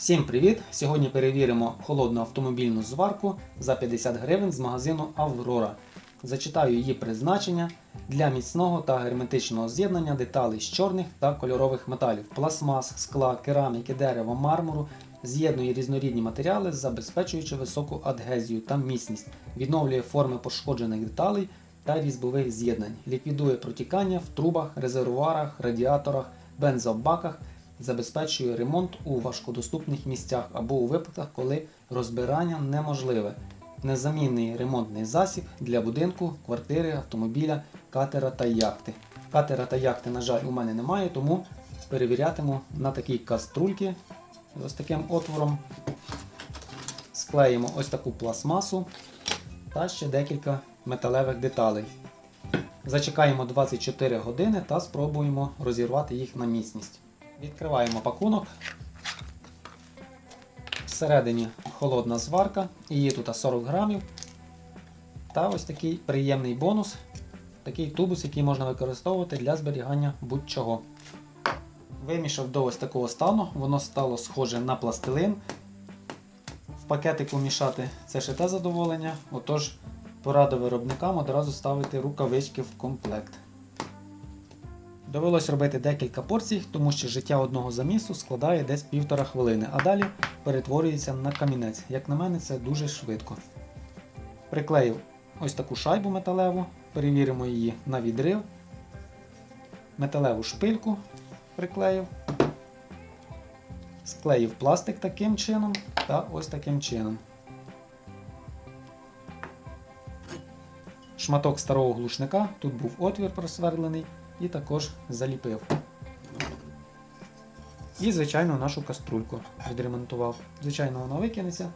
Всім привіт! Сьогодні перевіримо холодну автомобільну зварку за 50 гривень з магазину Аврора. Зачитаю її призначення для міцного та герметичного з'єднання деталей з чорних та кольорових металів, пластмас, скла, кераміки, дерева, мармуру. З'єднує різнорідні матеріали, забезпечуючи високу адгезію та міцність, відновлює форми пошкоджених деталей та різьбових з'єднань, ліквідує протікання в трубах, резервуарах, радіаторах, бензобаках, забезпечує ремонт у важкодоступних місцях або у випадках, коли розбирання неможливе. Незамінний ремонтний засіб для будинку, квартири, автомобіля, катера та яхти. Катера та яхти, на жаль, у мене немає, тому перевірятиму на такій каструльці з ось таким отвором. Склеїмо ось таку пластмасу та ще декілька металевих деталей. Зачекаємо 24 години та спробуємо розірвати їх на міцність. Відкриваємо пакунок. Всередині холодна зварка, її тут 40 грамів. Та ось такий приємний бонус, такий тубус, який можна використовувати для зберігання будь-чого. Вимішав до ось такого стану, воно стало схоже на пластилин. В пакетику мішати це ще те задоволення. Отож, порада виробникам одразу ставити рукавички в комплект. Довелось робити декілька порцій, тому що життя одного замісу складає десь півтора хвилини, а далі перетворюється на камінець. Як на мене, це дуже швидко. Приклеїв ось таку шайбу металеву, перевіримо її на відрив. Металеву шпильку приклеїв. Склеїв пластик таким чином та ось таким чином. Шматок старого глушника, тут був отвір просверлений і також заліпив. І, звичайно, нашу каструльку відремонтував. Звичайно, вона викинеться,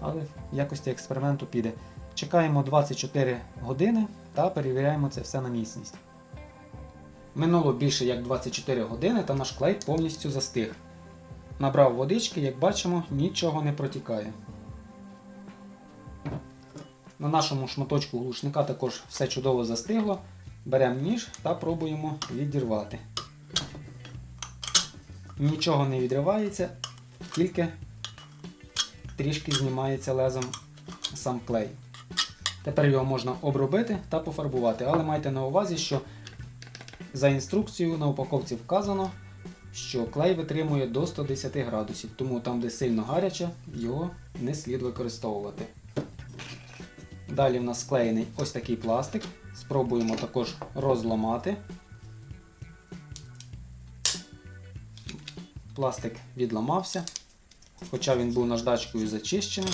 але в якості експерименту піде. Чекаємо 24 години та перевіряємо це все на міцність. Минуло більше як 24 години та наш клей повністю застиг. Набрав водички, як бачимо, нічого не протікає. На нашому шматочку глушника також все чудово застигло. Беремо ніж та пробуємо відірвати. Нічого не відривається, тільки трішки знімається лезом сам клей. Тепер його можна обробити та пофарбувати, але майте на увазі, що за інструкцією на упаковці вказано, що клей витримує до 110 градусів, тому там, де сильно гаряче, його не слід використовувати. Далі в нас склеєний ось такий пластик. Спробуємо також розламати. Пластик відламався, хоча він був наждачкою зачищений.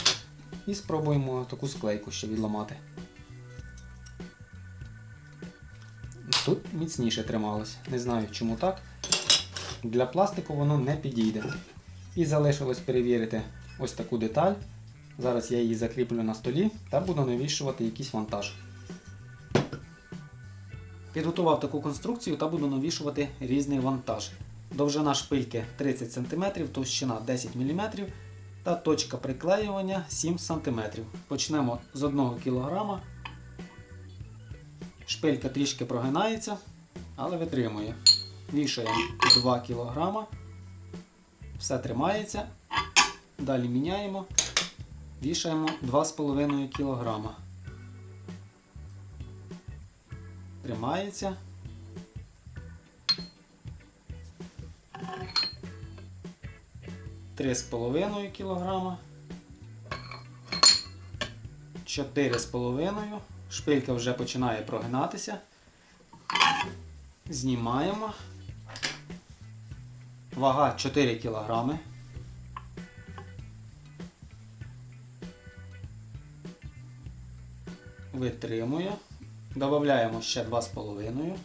І спробуємо таку склейку ще відламати. Тут міцніше трималось. Не знаю чому так. Для пластику воно не підійде. І залишилось перевірити ось таку деталь. Зараз я її закріплю на столі та буду навішувати якийсь вантаж. Підготував таку конструкцію та буду навішувати різний вантаж. Довжина шпильки 30 см, товщина 10 мм та точка приклеювання 7 см. Почнемо з 1 кг. Шпилька трішки прогинається, але витримує. Вішаємо 2 кг. Все тримається. Далі міняємо. Вішаємо 2,5 кг. Тримається. Три з половиною кілограма. Чотири з половиною. Шпилька вже починає прогинатися. Знімаємо. Вага 4 кілограми. Витримує. Додаємо ще 2,5.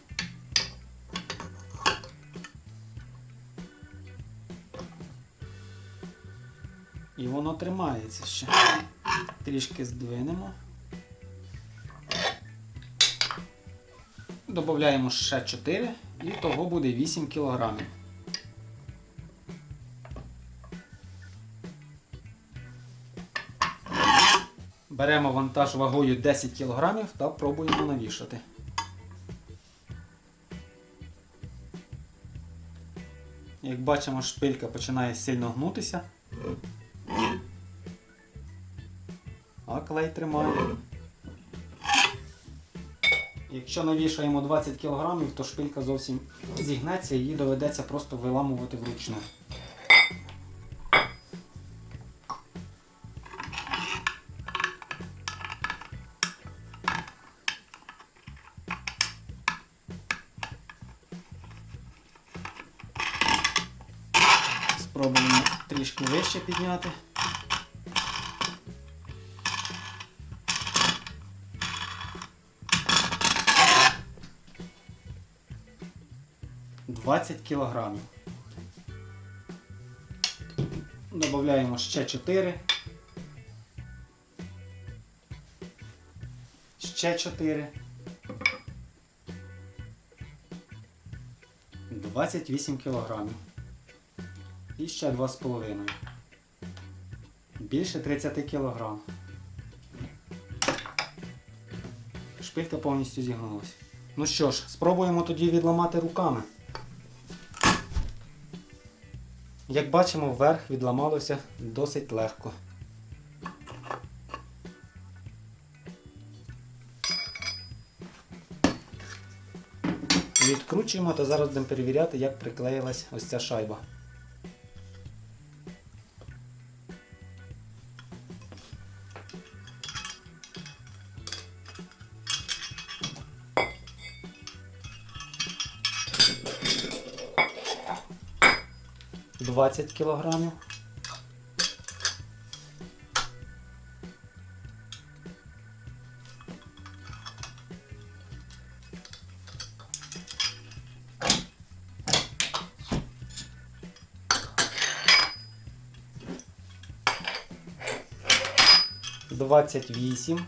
І воно тримається ще. Трішки здвинемо. Додаємо ще 4 і того буде 8 кг. Беремо вантаж вагою 10 кг та пробуємо навішати. Як бачимо, шпилька починає сильно гнутися. А клей тримає. Якщо навішаємо 20 кг, то шпилька зовсім зігнеться і її доведеться просто виламувати вручну. Спробуємо трішки вище підняти. Двадцять кілограмів. Додаємо ще 4. Ще 4. 28 кілограмів. І ще 2,5. Більше 30 кг. Шпилька повністю зігнулася. Ну що ж, спробуємо тоді відламати руками. Як бачимо, вверх відламалося досить легко. Відкручуємо та зараз будемо перевіряти, як приклеїлась ось ця шайба. Двадцять кілограмів. Двадцять вісім.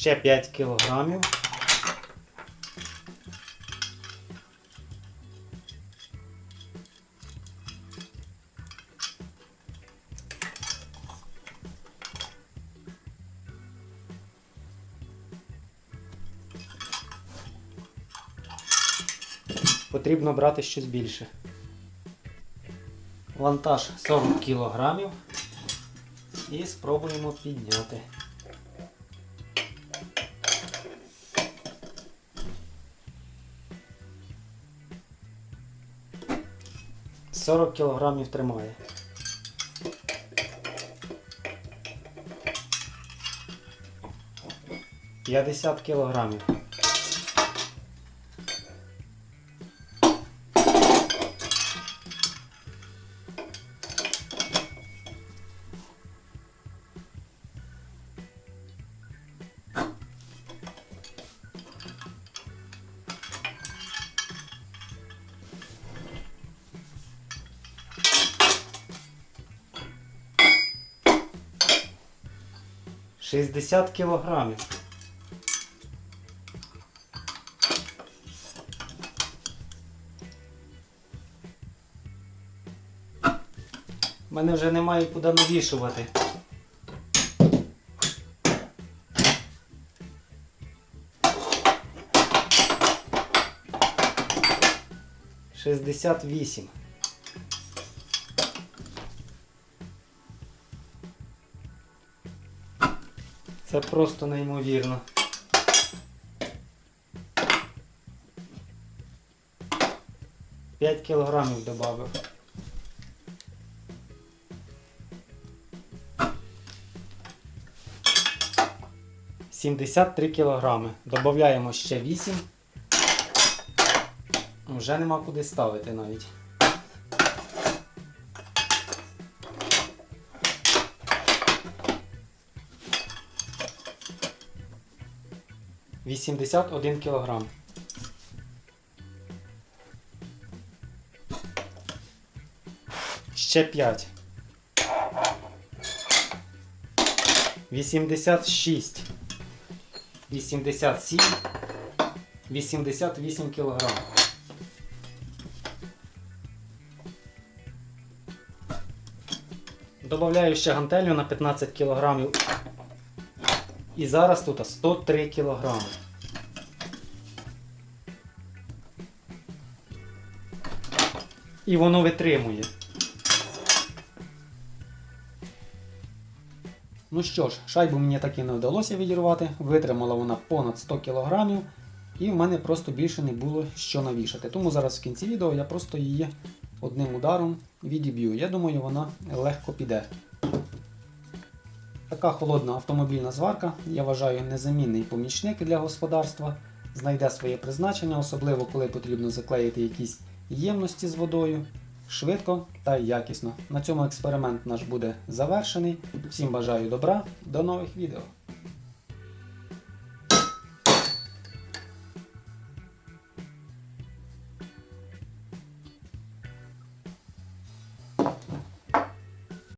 Ще 5 кілограмів. Потрібно брати щось більше. Вантаж 40 кілограмів. І спробуємо підняти. 40 кілограмів тримає. П'ятдесят кілограмів. Шістдесят кілограмів. У мене вже немає куди навішувати. Шістдесят вісім. Це просто неймовірно. П'ять кілограмів додав. Сімдесят три кілограми. Додаємо ще вісім. Вже нема куди ставити навіть. Вісімдесят один кілограм. Ще п'ять. Вісімдесят шість. Вісімдесят сім. Вісімдесят вісім кілограм. Добавляю ще гантелю на 15 кг. І зараз тут 103 кг. І воно витримує. Ну що ж, шайбу мені таки не вдалося відірвати, витримала вона понад 100 кг, і в мене просто більше не було що навішати. Тому зараз в кінці відео я просто її одним ударом відіб'ю. Я думаю, вона легко піде. Така холодна автомобільна зварка, я вважаю, незамінний помічник для господарства, знайде своє призначення, особливо коли потрібно заклеїти якісь ємності з водою. Швидко та якісно. На цьому експеримент наш буде завершений. Всім бажаю добра, до нових відео.